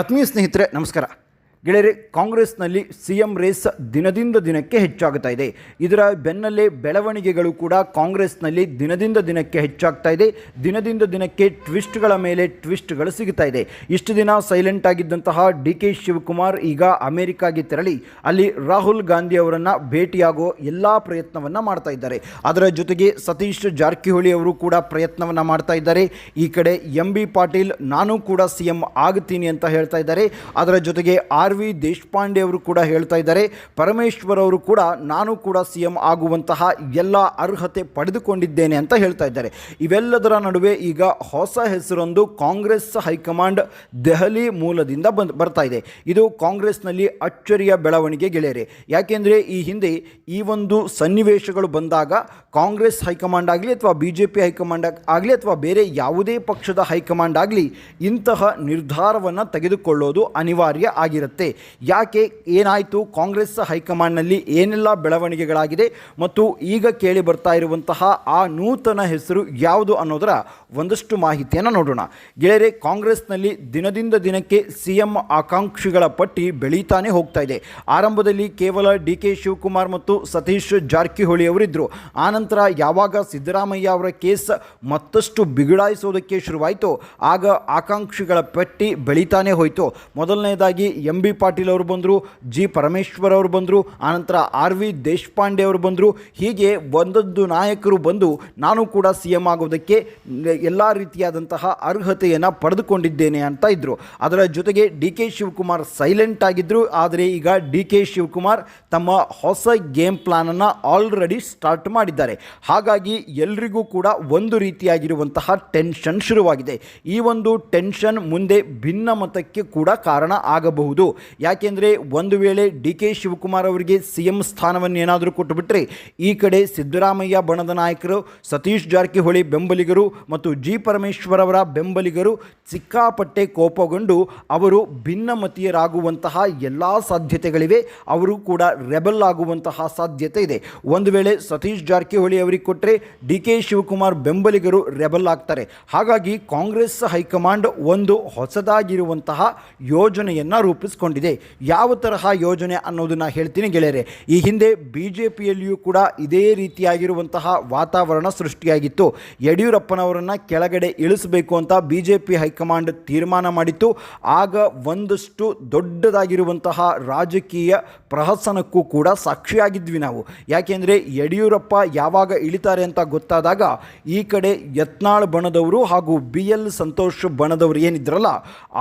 ಆತ್ಮೀಯ ಸ್ನೇಹಿತರೆ ನಮಸ್ಕಾರ. ಗೆಳೆಯರೆ, ಕಾಂಗ್ರೆಸ್ನಲ್ಲಿ ಸಿ ಎಂ ರೇಸ್ ದಿನದಿಂದ ದಿನಕ್ಕೆ ಹೆಚ್ಚಾಗ್ತಾ ಇದೆ. ಇದರ ಬೆನ್ನಲ್ಲೇ ಬೆಳವಣಿಗೆಗಳು ಕೂಡ ಕಾಂಗ್ರೆಸ್ನಲ್ಲಿ ದಿನದಿಂದ ದಿನಕ್ಕೆ ಹೆಚ್ಚಾಗ್ತಾ ಇದೆ. ದಿನದಿಂದ ದಿನಕ್ಕೆ ಟ್ವಿಸ್ಟ್ಗಳ ಮೇಲೆ ಟ್ವಿಸ್ಟ್ಗಳು ಸಿಗ್ತಾ ಇದೆ. ಇಷ್ಟು ದಿನ ಸೈಲೆಂಟ್ ಆಗಿದ್ದಂತಹ ಡಿ ಕೆ ಶಿವಕುಮಾರ್ ಈಗ ಅಮೆರಿಕಾಗೆ ತೆರಳಿ, ಅಲ್ಲಿ ರಾಹುಲ್ ಗಾಂಧಿ ಅವರನ್ನು ಭೇಟಿಯಾಗೋ ಎಲ್ಲ ಪ್ರಯತ್ನವನ್ನು ಮಾಡ್ತಾ ಇದ್ದಾರೆ. ಅದರ ಜೊತೆಗೆ ಸತೀಶ್ ಜಾರಕಿಹೊಳಿ ಅವರು ಕೂಡ ಪ್ರಯತ್ನವನ್ನು ಮಾಡ್ತಾ ಇದ್ದಾರೆ. ಈ ಕಡೆ ಎಂ ಬಿ ಪಾಟೀಲ್, ನಾನು ಕೂಡ ಸಿ ಎಂ ಆಗುತ್ತೀನಿ ಅಂತ ಹೇಳ್ತಾ ಇದ್ದಾರೆ. ಅದರ ಜೊತೆಗೆ ಆರ್ ವಿ ದೇಶಪಾಂಡೆ ಅವರು ಕೂಡ ಹೇಳ್ತಾ ಇದ್ದಾರೆ. ಪರಮೇಶ್ವರ್ ಅವರು ಕೂಡ ನಾನು ಕೂಡ ಸಿ ಎಂ ಆಗುವಂತಹ ಎಲ್ಲ ಅರ್ಹತೆ ಪಡೆದುಕೊಂಡಿದ್ದೇನೆ ಅಂತ ಹೇಳ್ತಾ ಇದ್ದಾರೆ. ಇವೆಲ್ಲದರ ನಡುವೆ ಈಗ ಹೊಸ ಹೆಸರೊಂದು ಕಾಂಗ್ರೆಸ್ ಹೈಕಮಾಂಡ್ ದೆಹಲಿ ಮೂಲದಿಂದ ಬಂದ್ ಬರ್ತಾ ಇದೆ. ಇದು ಕಾಂಗ್ರೆಸ್ನಲ್ಲಿ ಅಚ್ಚರಿಯ ಬೆಳವಣಿಗೆ ಗೆಳೆಯರೆ. ಯಾಕೆಂದರೆ ಈ ಹಿಂದೆ ಈ ಒಂದು ಸನ್ನಿವೇಶಗಳು ಬಂದಾಗ ಕಾಂಗ್ರೆಸ್ ಹೈಕಮಾಂಡ್ ಆಗಲಿ ಅಥವಾ ಬಿ ಜೆ ಹೈಕಮಾಂಡ್ ಆಗಲಿ ಅಥವಾ ಬೇರೆ ಯಾವುದೇ ಪಕ್ಷದ ಹೈಕಮಾಂಡ್ ಆಗಲಿ ಇಂತಹ ನಿರ್ಧಾರವನ್ನು ತೆಗೆದುಕೊಳ್ಳೋದು ಅನಿವಾರ್ಯ ಆಗಿರುತ್ತೆ. ಯಾಕೆ ಏನಾಯಿತು? ಕಾಂಗ್ರೆಸ್ ಹೈಕಮಾಂಡ್ನಲ್ಲಿ ಏನೆಲ್ಲ ಬೆಳವಣಿಗೆಗಳಾಗಿದೆ? ಮತ್ತು ಈಗ ಕೇಳಿ ಬರ್ತಾ ಇರುವಂತಹ ಆ ನೂತನ ಹೆಸರು ಯಾವುದು ಅನ್ನೋದರ ಒಂದಷ್ಟು ಮಾಹಿತಿಯನ್ನು ನೋಡೋಣ. ಗೆಳೆಯರೆ, ಕಾಂಗ್ರೆಸ್ನಲ್ಲಿ ದಿನದಿಂದ ದಿನಕ್ಕೆ ಸಿ ಎಂ ಆಕಾಂಕ್ಷಿಗಳ ಪಟ್ಟಿ ಬೆಳೀತಾನೆ ಹೋಗ್ತಾ ಇದೆ. ಆರಂಭದಲ್ಲಿ ಕೇವಲ ಡಿ ಕೆ ಶಿವಕುಮಾರ್ ಮತ್ತು ಸತೀಶ್ ಜಾರಕಿಹೊಳಿ ಅವರಿದ್ದರು ಆನಂತರ ಯಾವಾಗ ಸಿದ್ದರಾಮಯ್ಯ ಅವರ ಕೇಸ್ ಮತ್ತಷ್ಟು ಬಿಗಡಾಯಿಸೋದಕ್ಕೆ ಶುರುವಾಯಿತು, ಆಗ ಆಕಾಂಕ್ಷಿಗಳ ಪಟ್ಟಿ ಬೆಳೀತಾನೆ ಹೋಯಿತು. ಮೊದಲನೇದಾಗಿ ಎಂ ಬಿ ಪಾಟೀಲ್ ಅವರು ಬಂದರು, ಜಿ ಪರಮೇಶ್ವರ್ ಅವರು ಬಂದರು, ಆನಂತರ ಆರ್ ವಿ ದೇಶಪಾಂಡೆ ಅವರು ಬಂದರು. ಹೀಗೆ ಒಂದೊಂದು ನಾಯಕರು ಬಂದು ನಾನು ಕೂಡ ಸಿ ಎಂ ಆಗೋದಕ್ಕೆ ಎಲ್ಲ ರೀತಿಯಾದಂತಹ ಅರ್ಹತೆಯನ್ನು ಪಡೆದುಕೊಂಡಿದ್ದೇನೆ ಅಂತ ಇದ್ದರು ಅದರ ಜೊತೆಗೆ ಡಿ ಕೆ ಶಿವಕುಮಾರ್ ಸೈಲೆಂಟ್ ಆಗಿದ್ದರು ಆದರೆ ಈಗ ಡಿ ಕೆ ಶಿವಕುಮಾರ್ ತಮ್ಮ ಹೊಸ ಗೇಮ್ ಪ್ಲಾನನ್ನು ಆಲ್ರೆಡಿ ಸ್ಟಾರ್ಟ್ ಮಾಡಿದ್ದಾರೆ. ಹಾಗಾಗಿ ಎಲ್ರಿಗೂ ಕೂಡ ಒಂದು ರೀತಿಯಾಗಿರುವಂತಹ ಟೆನ್ಷನ್ ಶುರುವಾಗಿದೆ. ಈ ಒಂದು ಟೆನ್ಷನ್ ಮುಂದೆ ಭಿನ್ನ ಮತಕ್ಕೆ ಕೂಡ ಕಾರಣ ಆಗಬಹುದು. ಯಾಕೆಂದರೆ ಒಂದು ವೇಳೆ ಡಿ ಕೆ ಶಿವಕುಮಾರ್ ಅವರಿಗೆ ಸಿ ಎಂ ಸ್ಥಾನವನ್ನು ಏನಾದರೂ ಕೊಟ್ಟುಬಿಟ್ರೆ ಈ ಕಡೆ ಸಿದ್ದರಾಮಯ್ಯ ಬಣದ ನಾಯಕರು, ಸತೀಶ್ ಜಾರಕಿಹೊಳಿ ಬೆಂಬಲಿಗರು ಮತ್ತು ಜಿ. ಪರಮೇಶ್ವರ್ ಅವರ ಬೆಂಬಲಿಗರು ಸಿಕ್ಕಾಪಟ್ಟೆ ಕೋಪಗೊಂಡು ಅವರು ಭಿನ್ನಮತೀಯರಾಗುವಂತಹ ಎಲ್ಲ ಸಾಧ್ಯತೆಗಳಿವೆ. ಅವರು ಕೂಡ ರೆಬಲ್ ಆಗುವಂತಹ ಸಾಧ್ಯತೆ ಇದೆ. ಒಂದು ವೇಳೆ ಸತೀಶ್ ಜಾರಕಿಹೊಳಿ ಅವರಿಗೆ ಕೊಟ್ಟರೆ ಡಿ ಕೆ ಶಿವಕುಮಾರ್ ಬೆಂಬಲಿಗರು ರೆಬಲ್ ಆಗ್ತಾರೆ. ಹಾಗಾಗಿ ಕಾಂಗ್ರೆಸ್ ಹೈಕಮಾಂಡ್ ಒಂದು ಹೊಸದಾಗಿರುವಂತಹ ಯೋಜನೆಯನ್ನು ರೂಪಿಸಿಕೊಂಡಿದೆ ಯಾವ ತರಹ ಯೋಜನೆ ಅನ್ನೋದನ್ನು ಹೇಳ್ತೀನಿ ಗೆಳೆಯರೆ. ಈ ಹಿಂದೆ ಬಿ ಜೆ ಕೂಡ ಇದೇ ರೀತಿಯಾಗಿರುವಂತಹ ವಾತಾವರಣ ಸೃಷ್ಟಿಯಾಗಿತ್ತು. ಯಡಿಯೂರಪ್ಪನವರನ್ನು ಕೆಳಗಡೆ ಇಳಿಸಬೇಕು ಅಂತ ಬಿ ಜೆ ಪಿ ಹೈಕಮಾಂಡ್ ತೀರ್ಮಾನ ಮಾಡಿತ್ತು. ಆಗ ಒಂದಷ್ಟು ದೊಡ್ಡದಾಗಿರುವಂತಹ ರಾಜಕೀಯ ಪ್ರಹಸನಕ್ಕೂ ಕೂಡ ಸಾಕ್ಷಿಯಾಗಿದ್ವಿ ನಾವು. ಯಾಕೆಂದರೆ ಯಡಿಯೂರಪ್ಪ ಯಾವಾಗ ಇಳಿತಾರೆ ಅಂತ ಗೊತ್ತಾದಾಗ ಈ ಕಡೆ ಯತ್ನಾಳ್ ಬಣದವರು ಹಾಗೂ ಬಿ ಎಲ್ ಸಂತೋಷ್ ಬಣದವರು ಏನಿದ್ರಲ್ಲ,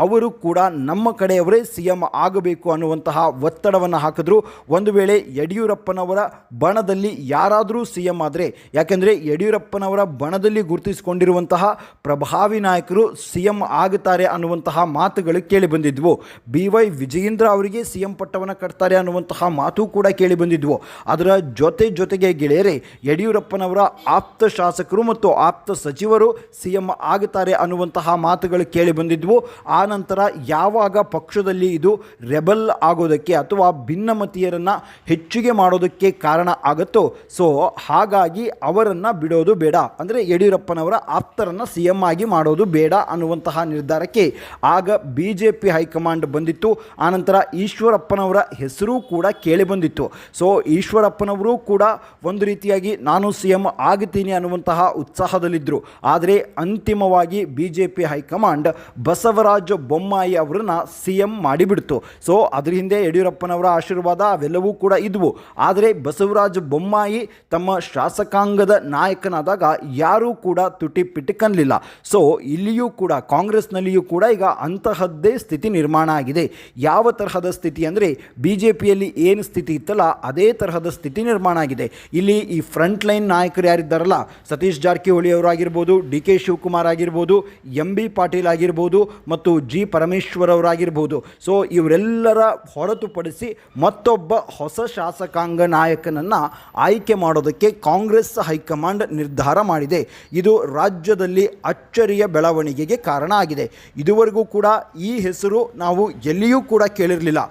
ಅವರು ಕೂಡ ನಮ್ಮ ಕಡೆಯವರೇ ಸಿ ಎಂ ಆಗಬೇಕು ಅನ್ನುವಂತಹ ಒತ್ತಡವನ್ನು ಹಾಕಿದ್ರು. ಒಂದು ವೇಳೆ ಯಡಿಯೂರಪ್ಪನವರ ಬಣದಲ್ಲಿ ಯಾರಾದರೂ ಸಿ ಎಂ ಆದರೆ ಯಾಕೆಂದರೆ ಯಡಿಯೂರಪ್ಪನವರ ಬಣದಲ್ಲಿ ಗುರುತಿಸಿಕೊಂಡಿರುವಂತಹ ಪ್ರಭಾವಿ ನಾಯಕರು ಸಿ ಎಂ ಆಗುತ್ತಾರೆ ಅನ್ನುವಂತಹ ಮಾತುಗಳು ಕೇಳಿ ಬಂದಿದ್ವು. ಬಿ ವೈ ವಿಜಯೇಂದ್ರ ಅವರಿಗೆ ಸಿ ಎಂ ಪಟ್ಟವನ್ನು ಕಟ್ತಾರೆ ಅನ್ನುವಂತಹ ಮಾತು ಕೂಡ ಕೇಳಿ ಬಂದಿದ್ವು. ಅದರ ಜೊತೆ ಜೊತೆಗೆ ಗೆಳೆಯರೇ, ಯಡಿಯೂರಪ್ಪನವರ ಆಪ್ತ ಶಾಸಕರು ಮತ್ತು ಆಪ್ತ ಸಚಿವರು ಸಿ ಎಂ ಆಗುತ್ತಾರೆ ಅನ್ನುವಂತಹ ಮಾತುಗಳು ಕೇಳಿ ಬಂದಿದ್ವು. ಆ ನಂತರ ಯಾವಾಗ ಪಕ್ಷದಲ್ಲಿ ಇದು ರೆಬಲ್ ಆಗೋದಕ್ಕೆ ಅಥವಾ ಭಿನ್ನಮತೀಯರನ್ನು ಹೆಚ್ಚಿಗೆ ಮಾಡೋದಕ್ಕೆ ಕಾರಣ ಆಗುತ್ತೋ, ಸೊ ಹಾಗಾಗಿ ಅವರನ್ನು ಬಿಡೋದು ಬೇಡ. ಅಂದರೆ ಯಡಿಯೂರಪ್ಪನವರ ಆಪ್ತರನ್ನು ಸಿ ಎಂ ಆಗಿ ಮಾಡೋದು ಬೇಡ ಅನ್ನುವಂತಹ ನಿರ್ಧಾರಕ್ಕೆ ಆಗ ಬಿ ಜೆ ಪಿ ಹೈಕಮಾಂಡ್ ಬಂದಿತ್ತು. ಆನಂತರ ಈಶ್ವರಪ್ಪನವರ ಹೆಸರು ಕೂಡ ಕೇಳಿ ಬಂದಿತ್ತು. ಸೊ ಈಶ್ವರಪ್ಪನವರು ಕೂಡ ಒಂದು ರೀತಿಯಾಗಿ ನಾನು ಸಿ ಎಂ ಆಗುತ್ತೀನಿ ಅನ್ನುವಂತಹ ಉತ್ಸಾಹದಲ್ಲಿದ್ದರು ಆದರೆ ಅಂತಿಮವಾಗಿ B J P high command Basavaraj Bommai ಅವರನ್ನು ಸಿ ಎಂ ಮಾಡಿಬಿಡ್ತು. ಸೊ ಅದ್ರ ಹಿಂದೆ ಯಡಿಯೂರಪ್ಪನವರ ಆಶೀರ್ವಾದ ಅವೆಲ್ಲವೂ ಕೂಡ ಇದ್ವು. ಆದರೆ ಬಸವರಾಜ ಬೊಮ್ಮಾಯಿ ತಮ್ಮ ಶಾಸಕಾಂಗದ ನಾಯಕನಾದಾಗ ಯಾರೂ ಕೂಡ ತುಟಿ ಪಿಟಿಕನ್ಲಿಲ್ಲ ಸೊ ಇಲ್ಲಿಯೂ ಕೂಡ ಕಾಂಗ್ರೆಸ್ನಲ್ಲಿಯೂ ಕೂಡ ಈಗ ಅಂತಹದ್ದೇ ಸ್ಥಿತಿ ನಿರ್ಮಾಣ ಆಗಿದೆ. ಯಾವ ತರಹದ ಸ್ಥಿತಿ ಅಂದರೆ ಬಿ ಜೆ ಏನು ಸ್ಥಿತಿ ಇತ್ತಲ್ಲ, ಅದೇ ತರಹದ ಸ್ಥಿತಿ ನಿರ್ಮಾಣ ಆಗಿದೆ. ಇಲ್ಲಿ ಈ ಫ್ರಂಟ್ ಲೈನ್ ನಾಯಕರು ಯಾರಿದ್ದಾರಲ್ಲ, ಸತೀಶ್ ಜಾರಕಿಹೊಳಿ ಅವರಾಗಿರ್ಬೋದು ಡಿ ಕೆ ಶಿವಕುಮಾರ್ ಆಗಿರ್ಬೋದು, ಎಂ ಬಿ ಪಾಟೀಲ್ ಆಗಿರ್ಬೋದು, ಮತ್ತು ಜಿ ಪರಮೇಶ್ವರ್ ಅವರಾಗಿರ್ಬೋದು ಸೊ ಇವರೆಲ್ಲರ ಹೊರತುಪಡಿಸಿ ಮತ್ತೊಬ್ಬ ಹೊಸ ಶಾಸಕಾಂಗ ನಾಯಕನನ್ನು ಆಯ್ಕೆ ಮಾಡೋದಕ್ಕೆ ಕಾಂಗ್ರೆಸ್ ಹೈಕಮಾಂಡ್ ನಿರ್ಧಾರ ಮಾಡಿದೆ. ಇದು ರಾಜ್ಯದಲ್ಲಿ ಅಚ್ಚರಿಯ ಬೆಳವಣಿಗೆಗೆ ಕಾರಣ ಆಗಿದೆ. ಇದುವರೆಗೂ ಕೂಡ ಈ ಹೆಸರು ನಾವು ಎಲ್ಲಿಯೂ ಕೂಡ ಕೇಳಿರಲಿಲ್ಲ.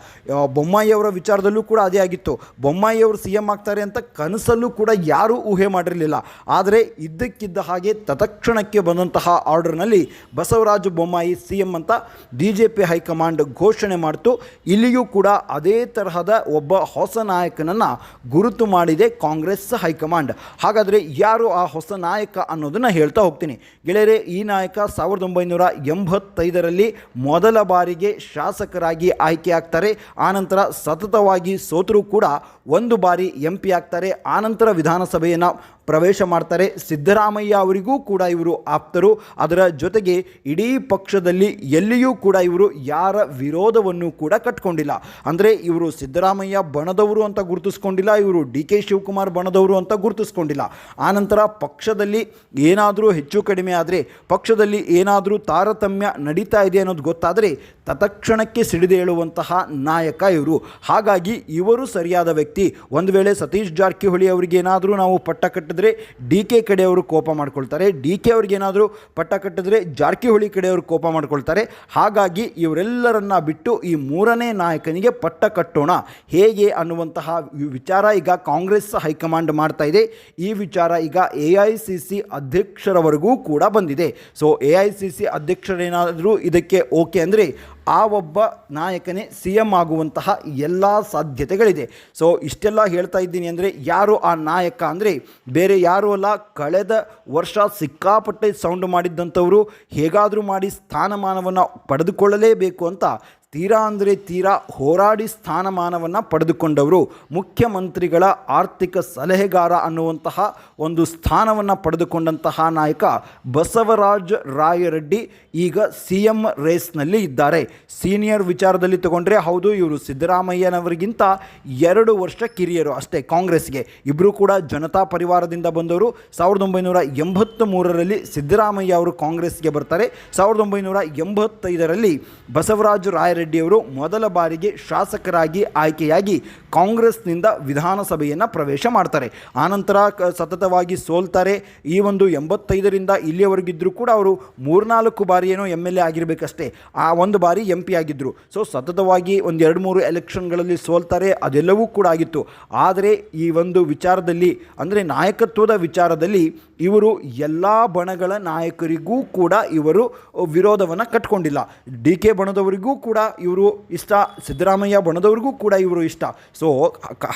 ಬೊಮ್ಮಾಯಿಯವರ ಬೊಮ್ಮಾಯಿಯವರ ವಿಚಾರದಲ್ಲೂ ಕೂಡ ಅದೇ ಆಗಿತ್ತು. ಬೊಮ್ಮಾಯಿಯವರು ಸಿ ಎಂ ಆಗ್ತಾರೆ ಅಂತ ಕನಸಲ್ಲೂ ಕೂಡ ಯಾರೂ ಊಹೆ ಮಾಡಿರಲಿಲ್ಲ. ಆದರೆ ಇದ್ದಕ್ಕಿದ್ದ ಹಾಗೆ ತತ್ಕ್ಷಣಕ್ಕೆ ಬಂದಂತಹ ಆರ್ಡರ್ನಲ್ಲಿ ಬಸವರಾಜ ಬೊಮ್ಮಾಯಿ ಸಿ ಎಂ ಅಂತ B J P high command ಘೋಷಣೆ ಮಾಡಿತು. ಇಲ್ಲಿಯೂ ಕೂಡ ಅದೇ ತರಹದ ಒಬ್ಬ ಹೊಸ ನಾಯಕನನ್ನು ಗುರುತು ಮಾಡಿದೆ ಕಾಂಗ್ರೆಸ್ ಹೈಕಮಾಂಡ್. ಹಾಗಾದರೆ ಯಾರು ಆ ಹೊಸ ನಾಯಕ ಅನ್ನೋದನ್ನು ಹೇಳ್ತಾ ಹೋಗ್ತೀನಿ. ಗೆಳೆಯರೆ, ಈ ನಾಯಕ ಸಾವಿರದ ಒಂಬೈನೂರ ಎಂಬತ್ತೈದರಲ್ಲಿ ಮೊದಲ ಬಾರಿಗೆ ಶಾಸಕರಾಗಿ ಆಯ್ಕೆ ಆಗ್ತಾರೆ. ಆನಂತರ ಸತತವಾಗಿ ಸೋತರೂ ಕೂಡ ಒಂದು ಬಾರಿ ಎಂ ಪಿ ಆಗ್ತಾರೆ ಆನಂತರ ವಿಧಾನಸಭೆಯನ್ನು ಪ್ರವೇಶ ಮಾಡ್ತಾರೆ ಸಿದ್ದರಾಮಯ್ಯ ಅವರಿಗೂ ಕೂಡ ಇವರು ಆಪ್ತರು. ಅದರ ಜೊತೆಗೆ ಇಡೀ ಪಕ್ಷದಲ್ಲಿ ಎಲ್ಲಿಯೂ ಕೂಡ ಇವರು ಯಾರ ವಿರೋಧವನ್ನು ಕೂಡ ಕಟ್ಕೊಂಡಿಲ್ಲ. ಅಂದರೆ ಇವರು ಸಿದ್ದರಾಮಯ್ಯ ಬಣದವರು ಅಂತ ಗುರುತಿಸ್ಕೊಂಡಿಲ್ಲ, ಇವರು ಡಿ ಕೆ ಶಿವಕುಮಾರ್ ಬಣದವರು ಅಂತ ಗುರುತಿಸ್ಕೊಂಡಿಲ್ಲ. ಆನಂತರ ಪಕ್ಷದಲ್ಲಿ ಏನಾದರೂ ಹೆಚ್ಚು ಕಡಿಮೆ ಆದರೆ, ಪಕ್ಷದಲ್ಲಿ ಏನಾದರೂ ತಾರತಮ್ಯ ನಡೀತಾ ಇದೆ ಅನ್ನೋದು ಗೊತ್ತಾದರೆ ತತ್ಕ್ಷಣಕ್ಕೆ ಸಿಡಿದೇಳುವಂತಹ ನಾಯಕ ಇವರು. ಹಾಗಾಗಿ ಇವರು ಸರಿಯಾದ ವ್ಯಕ್ತಿ. ಒಂದು ವೇಳೆ ಸತೀಶ್ ಜಾರಕಿಹೊಳಿ ಅವರಿಗೆ ಏನಾದರೂ ನಾವು ಪಟ್ಟ ಕಟ್ಟಿದ್ರೆ ಡಿ ಕೆ ಕಡೆಯವರು ಕೋಪ ಮಾಡ್ಕೊಳ್ತಾರೆ. ಡಿ ಕೆ ಅವ್ರಿಗೇನಾದರೂ ಪಟ್ಟ ಕಟ್ಟಿದ್ರೆ ಜಾರಕಿಹೊಳಿ ಕಡೆಯವರು ಕೋಪ ಮಾಡ್ಕೊಳ್ತಾರೆ. ಹಾಗಾಗಿ ಇವರೆಲ್ಲರನ್ನ ಬಿಟ್ಟು ಈ ಮೂರನೇ ನಾಯಕನಿಗೆ ಪಟ್ಟ ಕಟ್ಟೋಣ. ಹೇಗೆ ಅನ್ನುವಂತಹ ವಿಚಾರ ಈಗ ಕಾಂಗ್ರೆಸ್ ಹೈಕಮಾಂಡ್ ಮಾಡ್ತಾ ಇದೆ. ಈ ವಿಚಾರ ಈಗ ಎ ಐ ಸಿ ಸಿ ಅಧ್ಯಕ್ಷರವರೆಗೂ ಕೂಡ ಬಂದಿದೆ. So, A I C C ಅಧ್ಯಕ್ಷರೇನಾದರೂ ಇದಕ್ಕೆ ಓಕೆ ಅಂದರೆ ಆ ಒಬ್ಬ ನಾಯಕನೇ ಸಿ ಎಂ ಆಗುವಂತಹ ಎಲ್ಲ ಸಾಧ್ಯತೆಗಳಿದೆ. ಸೊ, ಇಷ್ಟೆಲ್ಲ ಹೇಳ್ತಾ ಇದ್ದೀನಿ ಅಂದರೆ ಯಾರು ಆ ನಾಯಕ ಅಂದರೆ ಬೇರೆ ಯಾರೂ ಅಲ್ಲ ಕಳೆದ ವರ್ಷ ಸಿಕ್ಕಾಪಟ್ಟೆ ಸೌಂಡ್ ಮಾಡಿದ್ದಂಥವರು ಹೇಗಾದರೂ ಮಾಡಿ ಸ್ಥಾನಮಾನವನ್ನು ಪಡೆದುಕೊಳ್ಳಲೇಬೇಕು ಅಂತ ತೀರಾ ಅಂದರೆ ತೀರಾ ಹೋರಾಡಿ ಸ್ಥಾನಮಾನವನ್ನು ಪಡೆದುಕೊಂಡವರು ಮುಖ್ಯಮಂತ್ರಿಗಳ ಆರ್ಥಿಕ ಸಲಹೆಗಾರ ಅನ್ನುವಂತಹ ಒಂದು ಸ್ಥಾನವನ್ನು ಪಡೆದುಕೊಂಡಂತಹ ನಾಯಕ ಬಸವರಾಜ ರಾಯರೆಡ್ಡಿ ಈಗ ಸಿ ಎಂ ರೇಸ್ನಲ್ಲಿ ಇದ್ದಾರೆ. ಸೀನಿಯರ್ ವಿಚಾರದಲ್ಲಿ ತಗೊಂಡ್ರೆ ಹೌದು, ಇವರು ಸಿದ್ದರಾಮಯ್ಯನವರಿಗಿಂತ ಎರಡು ವರ್ಷ ಕಿರಿಯರು ಅಷ್ಟೇ ಕಾಂಗ್ರೆಸ್ಗೆ. ಇಬ್ಬರು ಕೂಡ ಜನತಾ ಪರಿವಾರದಿಂದ ಬಂದವರು. ಸಾವಿರದ ಒಂಬೈನೂರ ಎಂಬತ್ತ ಮೂರರಲ್ಲಿ ಸಿದ್ದರಾಮಯ್ಯ ಅವರು ಕಾಂಗ್ರೆಸ್ಗೆ ಬರ್ತಾರೆ. ಸಾವಿರದ ಒಂಬೈನೂರ ಎಂಬತ್ತೈದರಲ್ಲಿ ಬಸವರಾಜ ರಾಯರೆಡ್ಡಿಯವರು ಮೊದಲ ಬಾರಿಗೆ ಶಾಸಕರಾಗಿ ಆಯ್ಕೆಯಾಗಿ ಕಾಂಗ್ರೆಸ್ನಿಂದ ವಿಧಾನಸಭೆಯನ್ನು ಪ್ರವೇಶ ಮಾಡ್ತಾರೆ. ಆನಂತರ ಸತತವಾಗಿ ಸೋಲ್ತಾರೆ. ಈ ಒಂದು ಎಂಬತ್ತೈದರಿಂದ ಇಲ್ಲಿಯವರೆಗಿದ್ದರೂ ಕೂಡ ಅವರು ಮೂರ್ನಾಲ್ಕು ಬಾರಿ ಏನೋ ಎಂ ಎಲ್ ಎ ಆಗಿರಬೇಕಷ್ಟೇ. ಆ ಒಂದು ಬಾರಿ ಎಂ ಪಿ ಆಗಿದ್ದರು ಸೊ, ಸತತವಾಗಿ ಒಂದು ಎರಡು ಮೂರು ಎಲೆಕ್ಷನ್ಗಳಲ್ಲಿ ಸೋಲ್ತಾರೆ. ಅದೆಲ್ಲವೂ ಕೂಡ ಆಗಿತ್ತು. ಆದರೆ ಈ ಒಂದು ವಿಚಾರದಲ್ಲಿ, ಅಂದರೆ ನಾಯಕತ್ವದ ವಿಚಾರದಲ್ಲಿ ಇವರು ಎಲ್ಲ ಬಣಗಳ ನಾಯಕರಿಗೂ ಕೂಡ ಇವರು ವಿರೋಧವನ್ನು ಕಟ್ಕೊಂಡಿಲ್ಲ. ಡಿ ಕೆ ಬಣದವರಿಗೂ ಕೂಡ ಇವರು ಇಷ್ಟ, ಸಿದ್ದರಾಮಯ್ಯ ಬಣದವ್ರಿಗೂ ಕೂಡ ಇವರು ಇಷ್ಟ. ಸೊ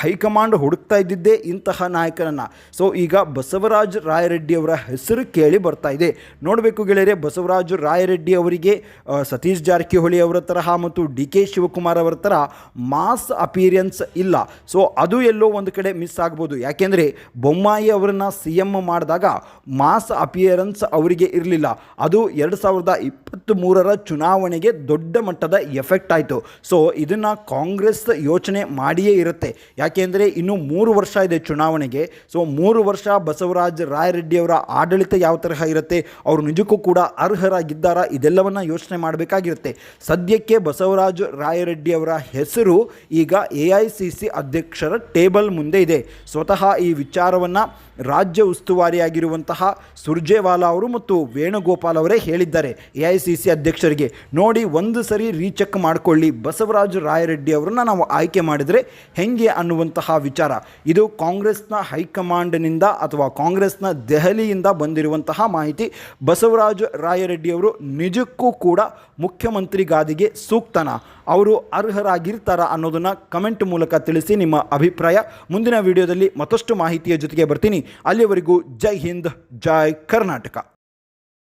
ಹೈಕಮಾಂಡ್ ಹುಡುಕ್ತಾ ಇದ್ದಿದ್ದೇ ಇಂತಹ ನಾಯಕನನ್ನು ಸೊ ಈಗ ಬಸವರಾಜ ರಾಯರೆಡ್ಡಿ ಅವರ ಹೆಸರು ಕೇಳಿ ಬರ್ತಾ ಇದೆ. ನೋಡಬೇಕು ಗೆಳೆಯರೆ, ಬಸವರಾಜ ರಾಯರೆಡ್ಡಿ ಅವರಿಗೆ ಸತೀಶ್ ಜಾರಕಿಹೊಳಿ ಅವರ ತರಹ ಮತ್ತು ಡಿ ಕೆ ಶಿವಕುಮಾರ್ ಅವರ ಥರ ಮಾಸ್ ಅಪೀರಿಯನ್ಸ್ ಇಲ್ಲ. ಸೊ ಅದು ಎಲ್ಲೋ ಒಂದು ಕಡೆ ಮಿಸ್ ಆಗ್ಬೋದು. ಯಾಕೆಂದರೆ ಬೊಮ್ಮಾಯಿ ಅವರನ್ನು ಸಿ ಎಂ ಮಾಡಿದಾಗ ಮಾಸ್ ಅಪಿಯರೆನ್ಸ್ ಅವರಿಗೆ ಇರಲಿಲ್ಲ. ಅದು ಎರಡು ಸಾವಿರದ ಇಪ್ಪತ್ತ್ ಮೂರರ ಚುನಾವಣೆಗೆ ದೊಡ್ಡ ಮಟ್ಟದ ಎಫೆಕ್ಟ್ ಆಯಿತು. ಸೊ ಇದನ್ನು ಕಾಂಗ್ರೆಸ್ ಯೋಚನೆ ಮಾಡಿಯೇ ಇರುತ್ತೆ. ಯಾಕೆಂದರೆ ಇನ್ನು ಮೂರು ವರ್ಷ ಇದೆ ಚುನಾವಣೆಗೆ. ಸೊ ಮೂರು ವರ್ಷ ಬಸವರಾಜ ರಾಯರೆಡ್ಡಿಯವರ ಆಡಳಿತ ಯಾವ ತರಹ ಇರುತ್ತೆ, ಅವರು ನಿಜಕ್ಕೂ ಕೂಡ ಅರ್ಹರಾಗಿದ್ದಾರಾ, ಇದೆಲ್ಲವನ್ನು ಯೋಚನೆ ಮಾಡಬೇಕಾಗಿರುತ್ತೆ. ಸದ್ಯಕ್ಕೆ ಬಸವರಾಜ ರಾಯರೆಡ್ಡಿಯವರ ಹೆಸರು ಈಗ ಎ ಐ ಅಧ್ಯಕ್ಷರ ಟೇಬಲ್ ಮುಂದೆ ಇದೆ. ಸ್ವತಃ ಈ ವಿಚಾರವನ್ನು ರಾಜ್ಯ ಉಸ್ತುವಾರಿಯಾಗಿರುವಂತಹ ಸುರ್ಜೇವಾಲಾ ಅವರು ಮತ್ತು ವೇಣುಗೋಪಾಲ್ ಅವರೇ ಹೇಳಿದ್ದಾರೆ. ಎ ಐ ಸಿ ಸಿ ಅಧ್ಯಕ್ಷರಿಗೆ ನೋಡಿ ಒಂದು ಸರಿ ರೀಚೆಕ್ ಮಾಡಿಕೊಳ್ಳಿ. ಬಸವರಾಜ ರಾಯರೆಡ್ಡಿ ಅವರನ್ನು ನಾವು ಆಯ್ಕೆ ಮಾಡಿದರೆ ಹೆಂಗೆ ಅನ್ನುವಂತಹ ವಿಚಾರ. ಇದು ಕಾಂಗ್ರೆಸ್ನ ಹೈಕಮಾಂಡ್ನಿಂದ ಅಥವಾ ಕಾಂಗ್ರೆಸ್ನ ದೆಹಲಿಯಿಂದ ಬಂದಿರುವಂತಹ ಮಾಹಿತಿ. ಬಸವರಾಜ ರಾಯರೆಡ್ಡಿ ಅವರು ನಿಜಕ್ಕೂ ಕೂಡ ಮುಖ್ಯಮಂತ್ರಿ ಗಾದಿಗೆ ಸೂಕ್ತನ? ಅವರು ಅರ್ಹರಾಗಿರ್ತಾರ ಅನ್ನೋದನ್ನು ಕಮೆಂಟ್ ಮೂಲಕ ತಿಳಿಸಿ ನಿಮ್ಮ ಅಭಿಪ್ರಾಯ. ಮುಂದಿನ ವಿಡಿಯೋದಲ್ಲಿ ಮತ್ತಷ್ಟು ಮಾಹಿತಿಯ ಜೊತೆಗೆ ಬರ್ತೀನಿ. ಅಲ್ಲಿಯವರೆಗೂ ಜೈ ಹಿಂದ್, ಜೈ ಕರ್ನಾಟಕ.